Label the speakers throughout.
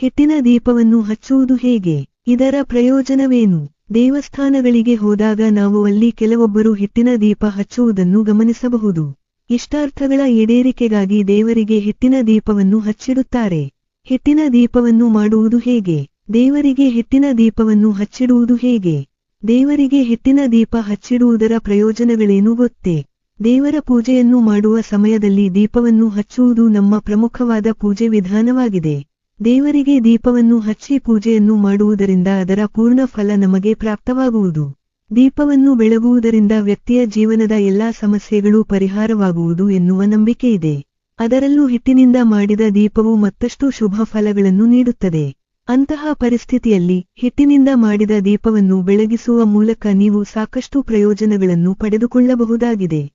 Speaker 1: ಹಿಟ್ಟಿನ ದೀಪವನ್ನು ಹಚ್ಚುವುದು ಹೇಗೆ? ಇದರ ಪ್ರಯೋಜನವೇನು? ದೇವಸ್ಥಾನಗಳಿಗೆ ಹೋದಾಗ ನಾವು ಅಲ್ಲಿ ಕೆಲವೊಬ್ಬರು ಹಿಟ್ಟಿನ ದೀಪ ಹಚ್ಚುವುದನ್ನು ಗಮನಿಸಬಹುದು. ಇಷ್ಟಾರ್ಥಗಳ ಈಡೇರಿಕೆಗಾಗಿ ದೇವರಿಗೆ ಹಿಟ್ಟಿನ ದೀಪವನ್ನು ಹಚ್ಚಿಡುತ್ತಾರೆ. ಹಿಟ್ಟಿನ ದೀಪವನ್ನು ಮಾಡುವುದು ಹೇಗೆ? ದೇವರಿಗೆ ಹಿಟ್ಟಿನ ದೀಪವನ್ನು ಹಚ್ಚಿಡುವುದು ಹೇಗೆ? ದೇವರಿಗೆ ಹಿಟ್ಟಿನ ದೀಪ ಹಚ್ಚಿಡುವುದರ ಪ್ರಯೋಜನಗಳೇನು ಗೊತ್ತೇ? ದೇವರ ಪೂಜೆಯನ್ನು ಮಾಡುವ ಸಮಯದಲ್ಲಿ ದೀಪವನ್ನು ಹಚ್ಚುವುದು ನಮ್ಮ ಪ್ರಮುಖವಾದ ಪೂಜೆ ವಿಧಾನವಾಗಿದೆ. ದೇವರಿಗೆ ದೀಪವನ್ನು ಹಚ್ಚಿ ಪೂಜೆಯನ್ನು ಮಾಡುವುದರಿಂದ ಅದರ ಪೂರ್ಣ ಫಲ ನಮಗೆ ಪ್ರಾಪ್ತವಾಗುವುದು. ದೀಪವನ್ನು ಬೆಳಗುವುದರಿಂದ ವ್ಯಕ್ತಿಯ ಜೀವನದ ಎಲ್ಲಾ ಸಮಸ್ಯೆಗಳು ಪರಿಹಾರವಾಗುವುದು ಎನ್ನುವ ನಂಬಿಕೆ ಇದೆ. ಅದರಲ್ಲೂ ಹಿಟ್ಟಿನಿಂದ ಮಾಡಿದ ದೀಪವು ಮತ್ತಷ್ಟು ಶುಭ ಫಲಗಳನ್ನು ನೀಡುತ್ತದೆ. ಅಂತಹ ಪರಿಸ್ಥಿತಿಯಲ್ಲಿ ಹಿಟ್ಟಿನಿಂದ ಮಾಡಿದ ದೀಪವನ್ನು ಬೆಳಗಿಸುವ ಮೂಲಕ ನೀವು ಸಾಕಷ್ಟು ಪ್ರಯೋಜನಗಳನ್ನು ಪಡೆದುಕೊಳ್ಳಬಹುದಾಗಿದೆ.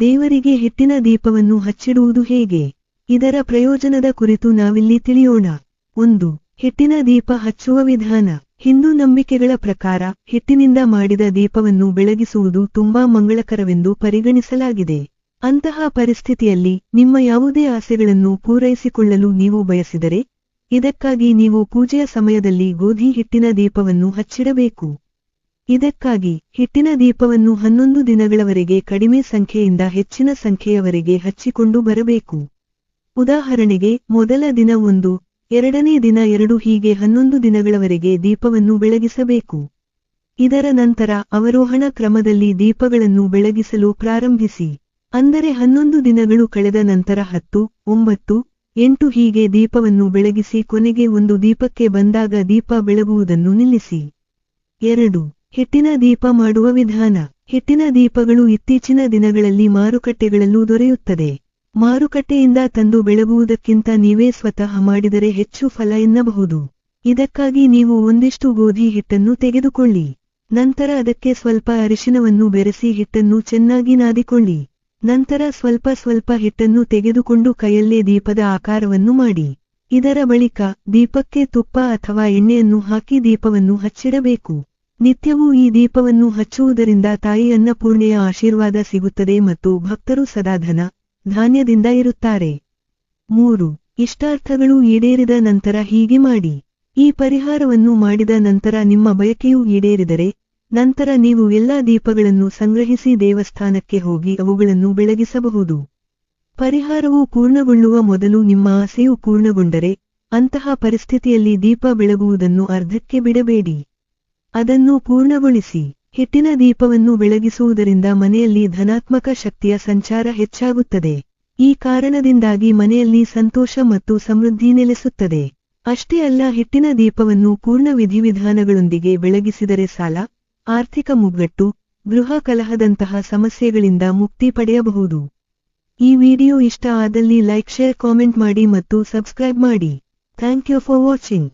Speaker 1: ದೇವರಿಗೆ ಹಿಟ್ಟಿನ ದೀಪವನ್ನು ಹಚ್ಚಿಡುವುದು ಹೇಗೆ? ಇದರ ಪ್ರಯೋಜನದ ಕುರಿತು ನಾವಿಲ್ಲಿ ತಿಳಿಯೋಣ. ಒಂದು, ಹಿಟ್ಟಿನ ದೀಪ ಹಚ್ಚುವ ವಿಧಾನ. ಹಿಂದೂ ನಂಬಿಕೆಗಳ ಪ್ರಕಾರ, ಹಿಟ್ಟಿನಿಂದ ಮಾಡಿದ ದೀಪವನ್ನು ಬೆಳಗಿಸುವುದು ತುಂಬಾ ಮಂಗಳಕರವೆಂದು ಪರಿಗಣಿಸಲಾಗಿದೆ. ಅಂತಹ ಪರಿಸ್ಥಿತಿಯಲ್ಲಿ ನಿಮ್ಮ ಯಾವುದೇ ಆಸೆಗಳನ್ನು ಪೂರೈಸಿಕೊಳ್ಳಲು ನೀವು ಬಯಸಿದರೆ, ಇದಕ್ಕಾಗಿ ನೀವು ಪೂಜೆಯ ಸಮಯದಲ್ಲಿ ಗೋಧಿ ಹಿಟ್ಟಿನ ದೀಪವನ್ನು ಹಚ್ಚಿಡಬೇಕು. ಇದಕ್ಕಾಗಿ ಹಿಟ್ಟಿನ ದೀಪವನ್ನು ಹನ್ನೊಂದು ದಿನಗಳವರೆಗೆ ಕಡಿಮೆ ಸಂಖ್ಯೆಯಿಂದ ಹೆಚ್ಚಿನ ಸಂಖ್ಯೆಯವರೆಗೆ ಹಚ್ಚಿಕೊಂಡು ಬರಬೇಕು. ಉದಾಹರಣೆಗೆ, ಮೊದಲ ದಿನ ಒಂದು, ಎರಡನೇ ದಿನ ಎರಡು ಹೀಗೆ ಹನ್ನೊಂದು ದಿನಗಳವರೆಗೆ ದೀಪವನ್ನು ಬೆಳಗಿಸಬೇಕು. ಇದರ ನಂತರ ಅವರೋಹಣ ಕ್ರಮದಲ್ಲಿ ದೀಪಗಳನ್ನು ಬೆಳಗಿಸಲು ಪ್ರಾರಂಭಿಸಿ. ಅಂದರೆ ಹನ್ನೊಂದು ದಿನಗಳು ಕಳೆದ ನಂತರ ಹತ್ತು, ಒಂಬತ್ತು, ಎಂಟು ಹೀಗೆ ದೀಪವನ್ನು ಬೆಳಗಿಸಿ ಕೊನೆಗೆ ಒಂದು ದೀಪಕ್ಕೆ ಬಂದಾಗ ದೀಪ ಬೆಳಗುವುದನ್ನು ನಿಲ್ಲಿಸಿ. ಎರಡು, ಹಿಟ್ಟಿನ ದೀಪ ಮಾಡುವ ವಿಧಾನ. ಹಿಟ್ಟಿನ ದೀಪಗಳು ಇತ್ತೀಚಿನ ದಿನಗಳಲ್ಲಿ ಮಾರುಕಟ್ಟೆಗಳಲ್ಲೂ ದೊರೆಯುತ್ತದೆ. ಮಾರುಕಟ್ಟೆಯಿಂದ ತಂದು ಬೆಳಗುವುದಕ್ಕಿಂತ ನೀವೇ ಸ್ವತಃ ಮಾಡಿದರೆ ಹೆಚ್ಚು ಫಲ ಎನ್ನಬಹುದು. ಇದಕ್ಕಾಗಿ ನೀವು ಒಂದಿಷ್ಟು ಗೋಧಿ ಹಿಟ್ಟನ್ನು ತೆಗೆದುಕೊಳ್ಳಿ. ನಂತರ ಅದಕ್ಕೆ ಸ್ವಲ್ಪ ಅರಿಶಿನವನ್ನು ಬೆರೆಸಿ ಹಿಟ್ಟನ್ನು ಚೆನ್ನಾಗಿ ನಾದಿಕೊಳ್ಳಿ. ನಂತರ ಸ್ವಲ್ಪ ಸ್ವಲ್ಪ ಹಿಟ್ಟನ್ನು ತೆಗೆದುಕೊಂಡು ಕೈಯಲ್ಲೇ ದೀಪದ ಆಕಾರವನ್ನು ಮಾಡಿ. ಇದರ ಬಳಿಕ ದೀಪಕ್ಕೆ ತುಪ್ಪ ಅಥವಾ ಎಣ್ಣೆಯನ್ನು ಹಾಕಿ ದೀಪವನ್ನು ಹಚ್ಚಿಡಬೇಕು. ನಿತ್ಯವೂ ಈ ದೀಪವನ್ನು ಹಚ್ಚುವುದರಿಂದ ತಾಯಿ ಅನ್ನಪೂರ್ಣೆಯ ಆಶೀರ್ವಾದ ಸಿಗುತ್ತದೆ ಮತ್ತು ಭಕ್ತರು ಸದಾಧನ ಧಾನ್ಯದಿಂದ ಇರುತ್ತಾರೆ. ಮೂರು, ಇಷ್ಟಾರ್ಥಗಳು ಈಡೇರಿದ ನಂತರ ಹೀಗೆ ಮಾಡಿ. ಈ ಪರಿಹಾರವನ್ನು ಮಾಡಿದ ನಂತರ ನಿಮ್ಮ ಬಯಕೆಯು ಈಡೇರಿದರೆ, ನಂತರ ನೀವು ಎಲ್ಲಾ ದೀಪಗಳನ್ನು ಸಂಗ್ರಹಿಸಿ ದೇವಸ್ಥಾನಕ್ಕೆ ಹೋಗಿ ಅವುಗಳನ್ನು ಬೆಳಗಿಸಬಹುದು. ಪರಿಹಾರವು ಪೂರ್ಣಗೊಳ್ಳುವ ಮೊದಲು ನಿಮ್ಮ ಆಸೆಯು ಪೂರ್ಣಗೊಂಡರೆ, ಅಂತಹ ಪರಿಸ್ಥಿತಿಯಲ್ಲಿ ದೀಪ ಬೆಳಗುವುದನ್ನು ಅರ್ಧಕ್ಕೆ ಬಿಡಬೇಡಿ. ಅದನ್ನು ಪೂರ್ಣಗೊಳಿಸಿ. ಹಿಟ್ಟಿನ ದೀಪವನ್ನು ಬೆಳಗಿಸುವುದರಿಂದ ಮನೆಯಲ್ಲಿ ಧನಾತ್ಮಕ ಶಕ್ತಿಯ ಸಂಚಾರ ಹೆಚ್ಚಾಗುತ್ತದೆ. ಈ ಕಾರಣದಿಂದಾಗಿ ಮನೆಯಲ್ಲಿ ಸಂತೋಷ ಮತ್ತು ಸಮೃದ್ಧಿ ನೆಲೆಸುತ್ತದೆ. ಅಷ್ಟೇ ಅಲ್ಲ, ಹಿಟ್ಟಿನ ದೀಪವನ್ನು ಪೂರ್ಣ ವಿಧಿವಿಧಾನಗಳೊಂದಿಗೆ ಬೆಳಗಿಸಿದರೆ ಸಾಲ, ಆರ್ಥಿಕ ಮುಗ್ಗಟ್ಟು, ಗೃಹ ಕಲಹದಂತಹ ಸಮಸ್ಯೆಗಳಿಂದ ಮುಕ್ತಿ ಪಡೆಯಬಹುದು. ಈ ವಿಡಿಯೋ ಇಷ್ಟ ಆದಲ್ಲಿ ಲೈಕ್, ಶೇರ್, ಕಾಮೆಂಟ್ ಮಾಡಿ ಮತ್ತು ಸಬ್ಸ್ಕ್ರೈಬ್ ಮಾಡಿ. Thank you for watching.